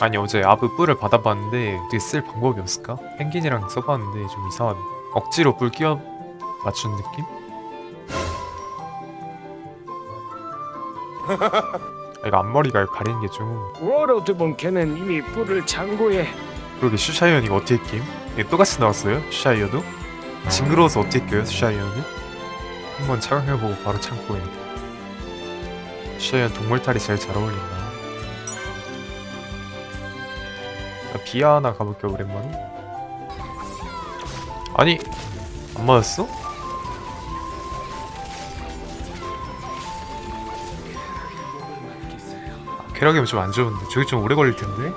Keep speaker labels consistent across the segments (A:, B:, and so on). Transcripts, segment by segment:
A: 아니 어제 아브 뿔을 받아봤는데 어떻게 쓸 방법이 없을까? 펭귄이랑 써봤는데 좀 이상하네 억지로 뿔 끼워 맞춘 느낌? 아, 이거 앞머리가 가리는 게좀
B: 워로드 본 캐는 이미 뿔을 창고에
A: 그러게 슈샤이언 이거 어떻게 낌? 이거 똑같이 나왔어요? 슈샤이어도? 징그러워서 어떻게 껴요 슈샤이언은? 한번 착용해보고 바로 참고해 슈샤이언 동물탈이 제일 잘 어울린다 비아 하나 가볼게 오랜만에. 아니 안 맞았어? 아, 쾌락이면 좀 안 좋은데. 저기 좀 오래 걸릴 텐데.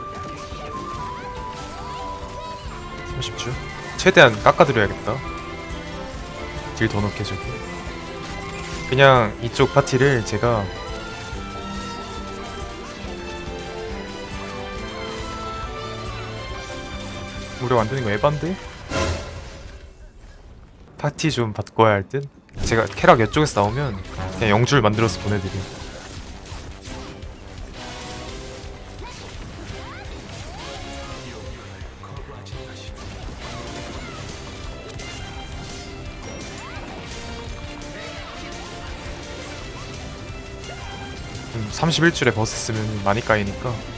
A: 30초? 최대한 깎아드려야겠다. 딜 더 넣게 저기. 그냥 이쪽 파티를 제가 무료 만드는 거 에반데? 파티 좀 바꿔야 할 듯? 제가 캐락 이쪽에서 나오면 그냥 영줄 만들어서 보내드려 음, 31줄에 버스 쓰면 많이 까이니까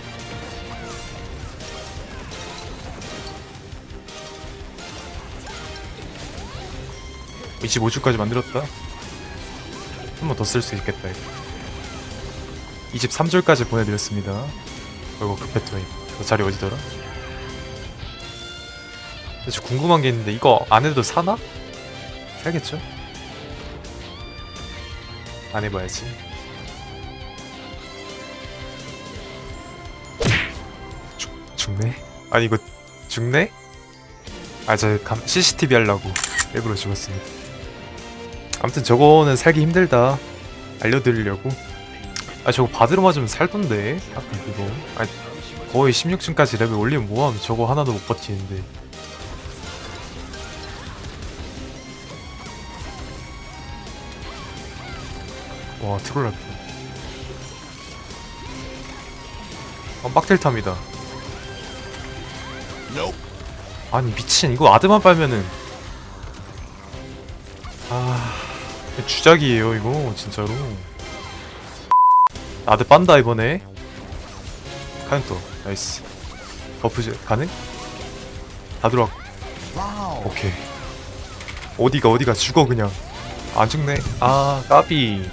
A: 25줄까지 만들었다 한 번 더 쓸 수 있겠다 이거 23줄까지 보내드렸습니다 그리고 급했더니 그 자리 어디더라? 저 궁금한 게 있는데 이거 안 해도 사나? 살겠죠? 안 해봐야지 죽, 죽네? 아니 이거 죽네? 아저 CCTV 하려고 일부러 죽었습니다 아무튼 저거는 살기 힘들다. 알려드리려고. 아 저거 바드로 맞으면 살던데. 아까 그거. 아 거의 16층까지 레벨 올리면 뭐하면 저거 하나도 못 버티는데. 와 트롤 할 뻔. 어, 빡텔탐이다. 아니 미친. 이거 아드만 빨면은. 아 주작이에요 이거 진짜로. 아드 빤다 이번에. 카연토 나이스. 버프 가능? 다 들어왔고 오케이. 어디가 어디가? 죽어 그냥. 안 죽네. 아 까비.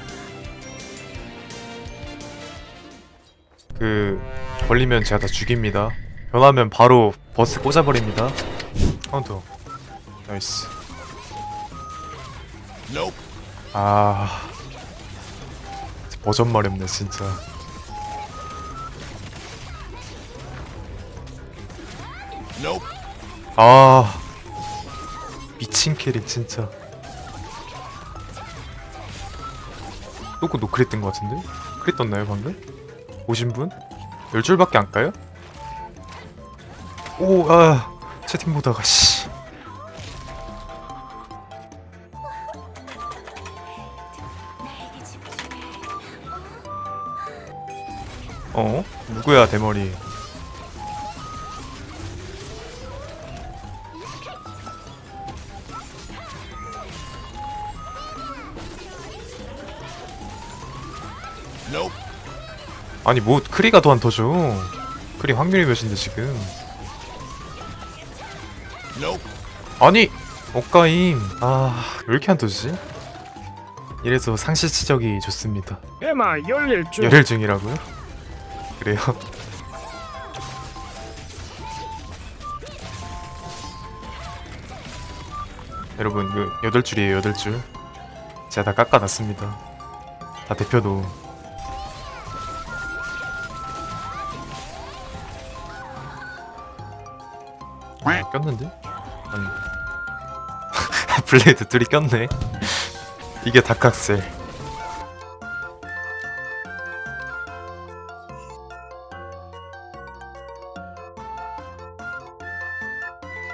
A: 그 걸리면 제가 다 죽입니다. 변하면 바로 버스 꽂아버립니다. 카운터. 나이스 아 버전 마렵네 진짜 아 미친 캐릭 진짜 또그 노크릿 뜬것 같은데? 크릿 떴나요 방금? 오신 분? 10줄밖에 안 까요? 오, 아, 채팅 보다가, 씨. 어? 누구야, 대머리. 아니, 뭐, 크리가 더 안 터져. 크리 확률이 몇인데, 지금. 아니 억가임 아왜 이렇게 안 터지지? 이래서 상시 치적이 좋습니다
B: 해마 열일줄
A: 열혈 중이라고요? 그래요? 여러분 그 여덟 줄이에요 여덟 줄. 제가 다 깎아놨습니다. 다 대표도. 아, 꼈는데? 아니. 블레이드 둘이 꼈네. 이게 다칵셀